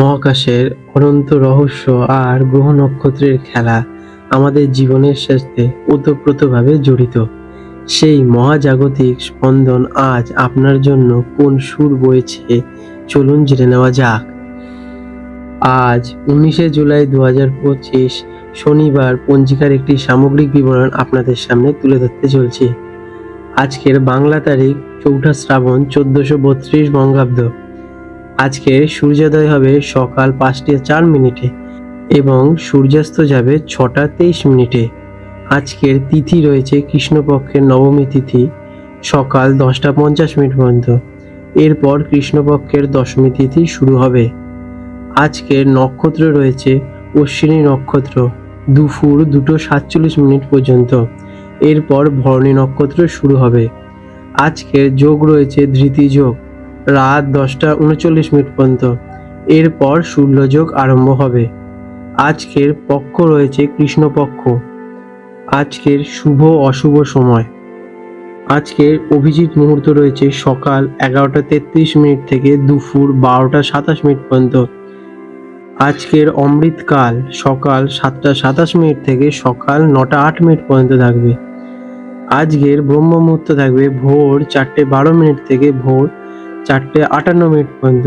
মহাকাশের অনন্ত রহস্য আর গ্রহ নক্ষত্রের খেলা আমাদের জীবনের সাথে ওতপ্রোতভাবে জড়িত। সেই মহাজাগতিক স্পন্দন আজ আপনার জন্য কোন সুর বইছে চলুন জেনে নেওয়া যাক। আজ উনিশে জুলাই দু হাজার পঁচিশ শনিবার পঞ্জিকার একটি সামগ্রিক বিবরণ আপনাদের সামনে তুলে ধরতে চলছি। আজকের বাংলা তারিখ চৌঠা শ্রাবণ চোদ্দশো বত্রিশ বঙ্গাব্দ। আজকে সূর্যোদয় হবে সকাল পাঁচটা চার মিনিটে এবং সূর্যাস্ত যাবে ছটা তেইশ মিনিটে। আজকের তিথি রয়েছে কৃষ্ণপক্ষের নবমী তিথি, সকাল দশটা পঞ্চাশ মিনিট পর্যন্ত। এরপর কৃষ্ণপক্ষের দশমী তিথি শুরু হবে। আজকের নক্ষত্র রয়েছে অশ্বিনী নক্ষত্র, দুপুর দুটো সাতচল্লিশ মিনিট পর্যন্ত। এরপর ভরণী নক্ষত্র শুরু হবে। আজকের যোগ রয়েছে ধৃতি যোগ রাত দশটা উনচল্লিশ মিনিট পর্যন্ত। এরপর সূর্যযোগ আরম্ভ হবে। আজকের পক্ষ রয়েছে কৃষ্ণপক্ষ। আজকের শুভ অশুভ সময়। আজকের অভিজিৎ মুহূর্ত রয়েছে সকাল এগারোটা তেত্রিশ মিনিট থেকে দুপুর বারোটা সাতাশ মিনিট পর্যন্ত। আজকের অমৃতকাল সকাল সাতটা সাতাশ মিনিট থেকে সকাল নটা আট মিনিট পর্যন্ত থাকবে। আজকের ব্রহ্ম মুহূর্ত থাকবে ভোর চারটে বারো মিনিট থেকে ভোর চারটে আটান্ন মিনিট পর্যন্ত।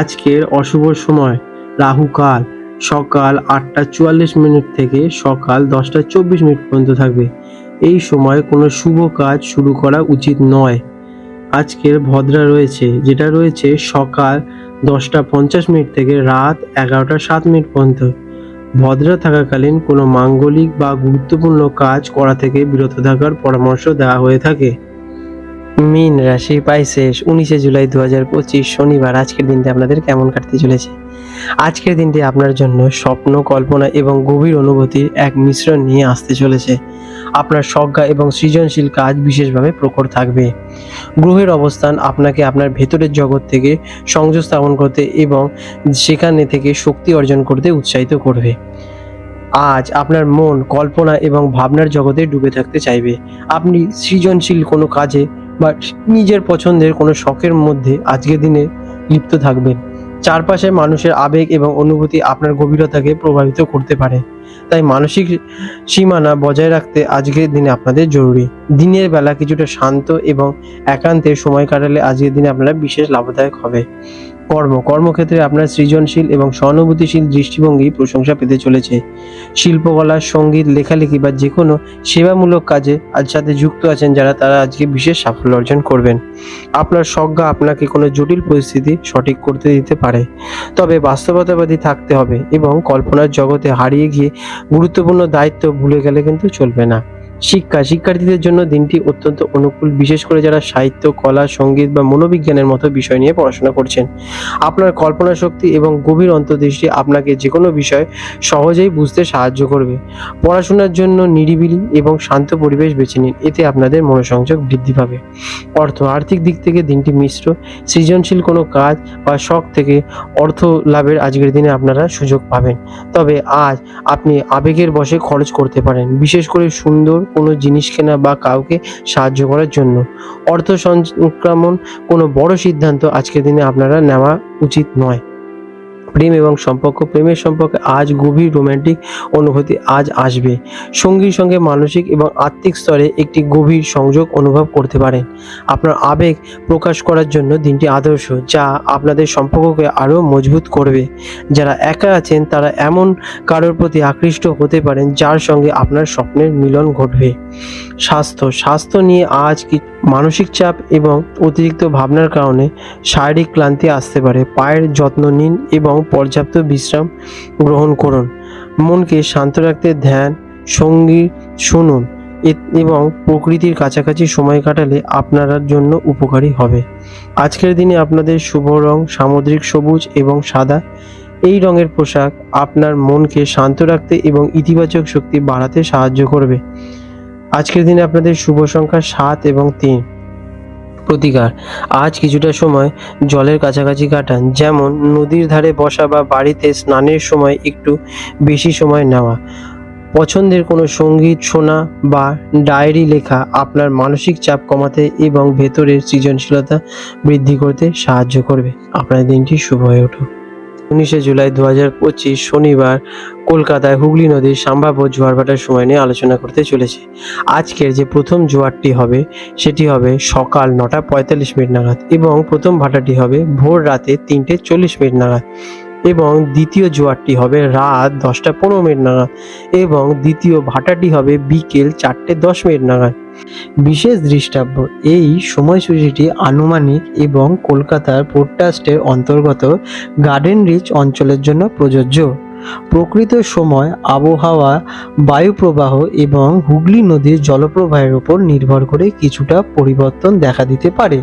আজকের অশুভ সময় রাহুকাল সকাল আটটা চুয়াল্লিশ মিনিট থেকে সকাল দশটা চব্বিশ মিনিট পর্যন্ত থাকবে। এই সময় কোনো শুভ কাজ শুরু করা উচিত নয়। আজকের ভদ্রা রয়েছে, যেটা রয়েছে সকাল দশটা পঞ্চাশ মিনিট থেকে রাত এগারোটা সাত মিনিট পর্যন্ত। ভদ্রা থাকাকালীন কোনো মাঙ্গলিক বা গুরুত্বপূর্ণ কাজ করা থেকে বিরত থাকার পরামর্শ দেওয়া হয়ে থাকে। মিন রাশি পাইসেস উনিশে জুলাই দু হাজার পঁচিশ শনিবার। আজকের দিনটি আপনাদের কেমন কাটতে চলেছে? আজকের দিনটি আপনার জন্য স্বপ্ন, কল্পনা এবং গভীর অনুভূতির এক মিশ্রণ নিয়ে আসতে চলেছে। আপনার সজ্ঞা এবং সৃজনশীল কাজ বিশেষভাবে প্রখর থাকবে। গ্রহের অবস্থান আপনাকে আপনার ভেতরের জগৎ থেকে সংযোগ স্থাপন করতে এবং সেখানে থেকে শক্তি অর্জন করতে উৎসাহিত করবে। আজ আপনার মন, কল্পনা এবং ভাবনার জগতে ডুবে থাকতে চাইবে। আপনি সৃজনশীল কোনো কাজে বা নিজের পছন্দের কোনো শখের মধ্যে আজকের দিনে লিপ্ত থাকবেন। চারপাশে মানুষের আবেগ এবং অনুভূতি আপনার গভীরতাকে প্রভাবিত করতে পারে। তাই মানসিক সীমানা বজায় রাখতে আজকের দিনে আপনাদের জরুরি। দিনের বেলা কিছুটা শান্ত এবং একান্তে সময় কাটালে আজকের দিনে আপনারা বিশেষ লাভদায়ক হবে। কর্ম। কর্মক্ষেত্রে আপনার সৃজনশীল এবং সহানুভূতিশীল দৃষ্টিভঙ্গি প্রশংসা পেতে চলেছে। শিল্পকলা, সংগীত, লেখালেখি বা যে কোনো সেবামূলক কাজে আজ সাথে যুক্ত আছেন যারা তারা আজকে বিশেষ সাফল্য অর্জন করবেন। আপনার সজ্ঞা আপনাকে কোনো জটিল পরিস্থিতি সঠিক করতে দিতে পারে। তবে বাস্তবতাবাদী থাকতে হবে এবং কল্পনার জগতে হারিয়ে গিয়ে গুরুত্বপূর্ণ দায়িত্ব ভুলে গেলে কিন্তু চলবে না। শিক্ষা, শিক্ষার্থীদের জন্য দিনটি অত্যন্ত অনুকূল, বিশেষ করে যারা সাহিত্য, কলা, সংগীত বা মনোবিজ্ঞানের মতো বিষয় নিয়ে পড়াশোনা করছেন। আপনার কল্পনা শক্তি এবং গভীর অন্তর্দৃষ্টি আপনাকে যে কোনো বিষয় সহজেই বুঝতে সাহায্য করবে। পড়াশোনার জন্য নিরিবিলি এবং শান্ত পরিবেশ বেছে নিন, এতে আপনাদের মনোসংযোগ বৃদ্ধি পাবে। অর্থ, আর্থিক দিক থেকে দিনটি মিশ্র, সৃজনশীল কোনো কাজ বা শখ থেকে অর্থ লাভের আজকের দিনে আপনারা সুযোগ পাবেন। তবে আজ আপনি আবেগের বশে খরচ করতে পারেন, বিশেষ করে সুন্দর কোনো জিনিস কেনা বা কাউকে সাহায্য করার জন্য। অর্থ সংক্রমণ কোনো বড় সিদ্ধান্ত আজকের দিনে আপনারা নেওয়া উচিত নয়। প্রেম এবং সম্পর্ক। প্রেমের সম্পর্কে আজ গভীর রোমান্টিক অনুভূতি আজ আসবে। সঙ্গীর সঙ্গে মানসিক এবং আত্মিক স্তরে একটি গভীর সংযোগ অনুভব করতে পারেন। আপনার আবেগ প্রকাশ করার জন্য দিনটি আদর্শ, যা আপনাদের সম্পর্ককে আরও মজবুত করবে। যারা একা আছেন, তারা এমন কারোর প্রতি আকৃষ্ট হতে পারেন, যার সঙ্গে আপনার স্বপ্নের মিলন ঘটবে। স্বাস্থ্য স্বাস্থ্য নিয়ে আজ কি মানসিক চাপ এবং অতিরিক্ত ভাবনার কারণে শারীরিক ক্লান্তি আসতে পারে। পায়ের যত্ন নিন এবং পর্যাপ্ত বিশ্রাম গ্রহণ করুন। মনকে শান্ত রাখতে ধ্যান সংগীত শুনুন এবং প্রকৃতির কাছাকাছি সময় কাটালে আপনার জন্য উপকারী হবে। আজকের দিনে আপনাদের শুভ রং সামুদ্রিক সবুজ এবং সাদা। এই রঙের পোশাক আপনার মনকে শান্ত রাখতে এবং ইতিবাচক শক্তি বাড়াতে সাহায্য করবে। আজকের দিনে আপনাদের শুভ সংখ্যা সাত এবং তিন। প্রতিকার। আজ কিছুটা সময় জলের কাছাকাছি কাটান, যেমন নদীর ধারে বসা বা বাড়িতে স্নানের সময় একটু বেশি সময় নেওয়া। পছন্দের কোনো সংগীত শোনা বা ডায়েরি লেখা আপনার মানসিক চাপ কমাতে এবং ভেতরের সৃজনশীলতা বৃদ্ধি করতে সাহায্য করবে। আপনার দিনটি শুভ হয়ে উঠুক। উনিশে জুলাই দু হাজার পঁচিশ শনিবার কলকাতায় হুগলি নদীর সম্ভাব্য জোয়ার ভাটার সময় নিয়ে আলোচনা করতে চলেছে। আজকের যে প্রথম জোয়ারটি হবে, সেটি হবে সকাল নটা পঁয়তাল্লিশ মিনিট নাগাদ এবং প্রথম ভাটাটি হবে ভোর রাতে তিনটে চল্লিশ মিনিট নাগাদ। এবং দ্বিতীয় জোয়ারটি হবে রাত দশটা পনেরো মিনিট নাগাদ এবং দ্বিতীয় ভাটাটি হবে বিকেল চারটে দশ মিনিট নাগাদ। বিশেষ দৃষ্টাব্য, এই সময়সূচিটি আনুমানিক এবং কলকাতার পোর্ট ট্রাস্টের অন্তর্গত গার্ডেন রিচ অঞ্চলের জন্য প্রযোজ্য। প্রকৃত সময়, আবহাওয়া, বায়ুপ্রবাহ এবং হুগলি নদীর জলপ্রবাহের উপর নির্ভর করে কিছুটা পরিবর্তন দেখা দিতে পারে।